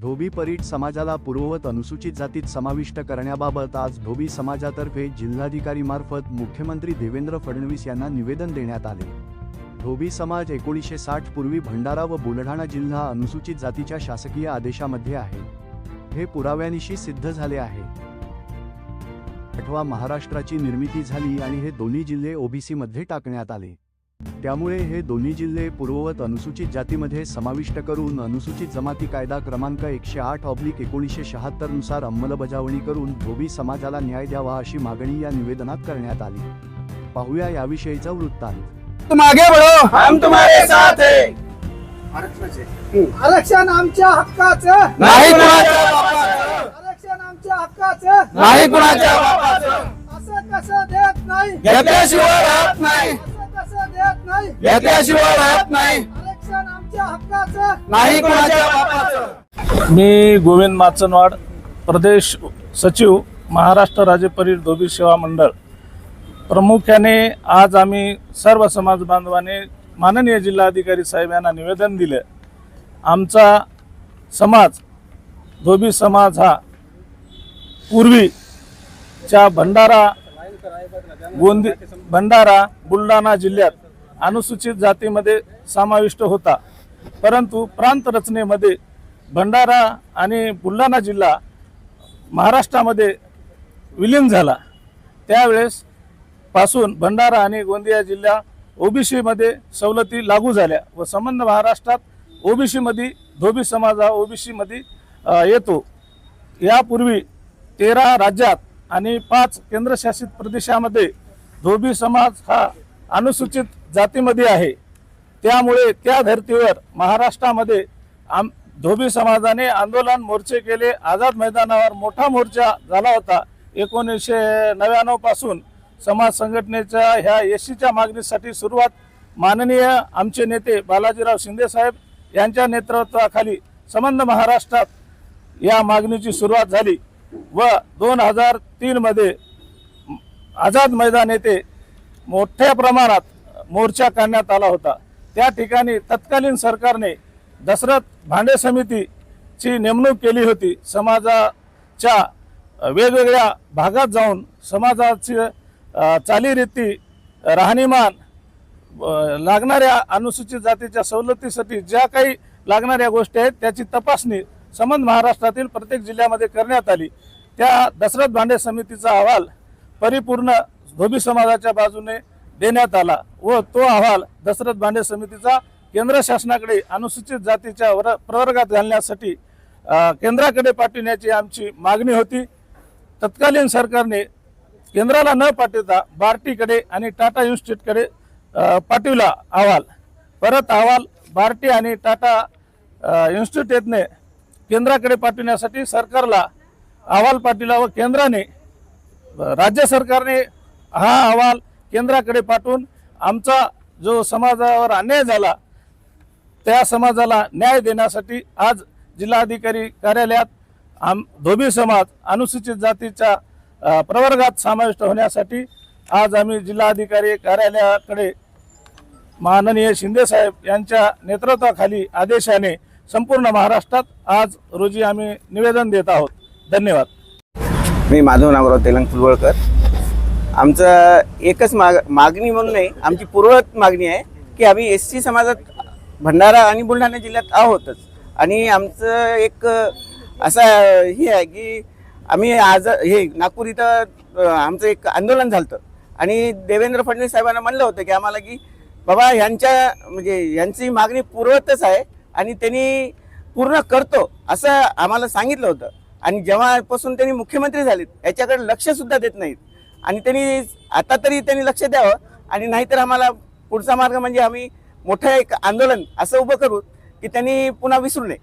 धोबी परीट समाजाला पूर्ववत अनुसूचित जातीत समाविष्ट करण्याबाबत आज धोबी समाजातर्फे जिल्हाधिकारीमार्फत मुख्यमंत्री देवेंद्र फडणवीस यांना निवेदन देण्यात आले. धोबी समाज एकोणीसशे साठ पूर्वी भंडारा व बुलढाणा जिल्हा अनुसूचित जातीच्या शासकीय आदेशामध्ये आहे. हे पुराव्यानिशी सिद्ध झाले आहे. आठवा महाराष्ट्राची निर्मिती झाली आणि हे दोन्ही जिल्हे ओबीसीमध्ये टाकण्यात आले. त्यामुळे हे दोन्ही जिल्हे पूर्ववत अनुसूचित जातीमध्ये समाविष्ट करून अनुसूचित जमाती कायदा क्रमांक एकशे आठ ऑब्लिक एकोणीसशे शहात्तरनुसार अंमलबजावणी करून धोबी समाजाला न्याय द्यावा अशी मागणी या निवेदनात करण्यात आली. पाहूया याविषयीचा वृत्तांत. तुम आगे बढ़ो हम तुम्हारे साथ है. आरक्षण आमच्या हक्काचं. नाही आरक्षण आमच्या हक्काचं. नाही कुणाच्या असं कसं देत नाही. घेतल्याशिवाय राहत नाही. नाही घेतल्याशिवाय राहत नाही. आरक्षण आमच्या हक्काचं. नाही कुणाच्या बापाचं. मी गोविंद माचनवाड प्रदेश सचिव महाराष्ट्र राज्य परीर धोबी सेवा मंडळ. प्रामुख्याने आज आम्ही सर्व समाज बांधवाने माननीय जिल्हाधिकारी साहेब यांना निवेदन दिलं. आमचा समाज धोबी समाज हा पूर्वीच्या भंडारा गोंदी भंडारा बुलढाणा जिल्ह्यात अनुसूचित जातीमध्ये समाविष्ट होता. परंतु प्रांत रचनेमध्ये भंडारा आणि बुलढाणा जिल्हा महाराष्ट्रामध्ये विलीन झाला. त्यावेळेस पासून भंडारा आणि गोंदिया जिल्हा ओबीसीमध्ये सवलती लागू झाल्या व संबंध महाराष्ट्रात ओबीसीमध्ये धोबी समाज हा ओबीसीमध्ये येतो. यापूर्वी तेरा राज्यात आणि पाच केंद्रशासित प्रदेशामध्ये धोबी समाज हा अनुसूचित जातीमध्ये आहे. त्यामुळे त्या धर्तीवर महाराष्ट्रामध्ये आम धोबी समाजाने आंदोलन मोर्चे केले. आझाद मैदानावर मोठा मोर्चा झाला होता. एकोणीसशे नव्याण्णवपासून समाज संघटनेच्या ह्या एसीच्या मागणीसाठी सुरुवात माननीय आमचे नेते बालाजीराव शिंदेसाहेब यांच्या नेतृत्वाखाली संबंध महाराष्ट्रात या मागणीची सुरुवात झाली व दोन हजार तीनमध्ये आझाद मैदान येथे मोठ्या प्रमाणात मोर्चा काढण्यात आला होता. त्या ठिकाणी तत्कालीन सरकारने दशरथ भांडे समितीची नेमणूक केली होती. समाजाच्या वेगवेगळ्या भागात जाऊन समाजाची चालीरीती राहणीमान लागणाऱ्या अनुसूचित जातीच्या सवलतीसाठी ज्या काही लागणाऱ्या गोष्टी आहेत त्याची तपासणी संबंध महाराष्ट्रातील प्रत्येक जिल्ह्यामध्ये करण्यात आली. त्या दशरथ भांडे समितीचा अहवाल परिपूर्ण धोबी समाजाच्या बाजूने देण्यात आला व तो अहवाल दशरथ भांडे समितीचा केंद्र शासनाकडे अनुसूचित जातीच्या वर प्रवर्गात घालण्यासाठी केंद्राकडे पाठविण्याची आमची मागणी होती. तत्कालीन सरकारने केंद्राला न पाठवता बार्टीकडे आणि टाटा इन्स्टिट्यूटकडे पाठविला अहवाल. परत अहवाल बार्टी आणि टाटा इन्स्टिट्यूटने केंद्राकडे पाठविण्यासाठी सरकारला अहवाल पाठविला व केंद्राने राज्य सरकारने हा अहवाल केंद्राकडे पाठवून आमचा जो समाजावर अन्याय झाला त्या समाजाला न्याय देण्यासाठी आज जिल्हाधिकारी कार्यालयात आम धोबी समाज अनुसूचित जातीच्या प्रवर्गात समाविष्ट होण्यासाठी आज आम्ही जिल्हाधिकारी कार्यालयाकडे माननीय शिंदेसाहेब यांच्या नेतृत्वाखाली आदेशाने संपूर्ण महाराष्ट्रात आज रोजी आम्ही निवेदन देत आहोत. धन्यवाद. मी माधव नागराव तेलंग फुलवळकर. आमचं एकच माग मागणी म्हणून नाही आमची पूर्वत मागणी आहे की आम्ही एस सी समाजात भंडारा आणि बुलढाणा जिल्ह्यात आहोतच. आणि आमचं एक असा हे आहे की आम्ही आज हे नागपूर इथं आमचं एक आंदोलन झालं होतं आणि देवेंद्र फडणवीस साहेबांना म्हणलं होतं की आम्हाला की बाबा ह्यांच्या म्हणजे यांची मागणी पूर्वतच आहे आणि त्यांनी पूर्ण करतो असं आम्हाला सांगितलं होतं. आणि जेव्हापासून त्यांनी मुख्यमंत्री झालेत याच्याकडे लक्षसुद्धा देत नाहीत. आणि त्यांनी आता तरी त्यांनी लक्ष द्यावं आणि नाहीतर आम्हाला पुढचा मार्ग म्हणजे आम्ही मोठं एक आंदोलन असं उभं करू की त्यांनी पुन्हा विसरू नये.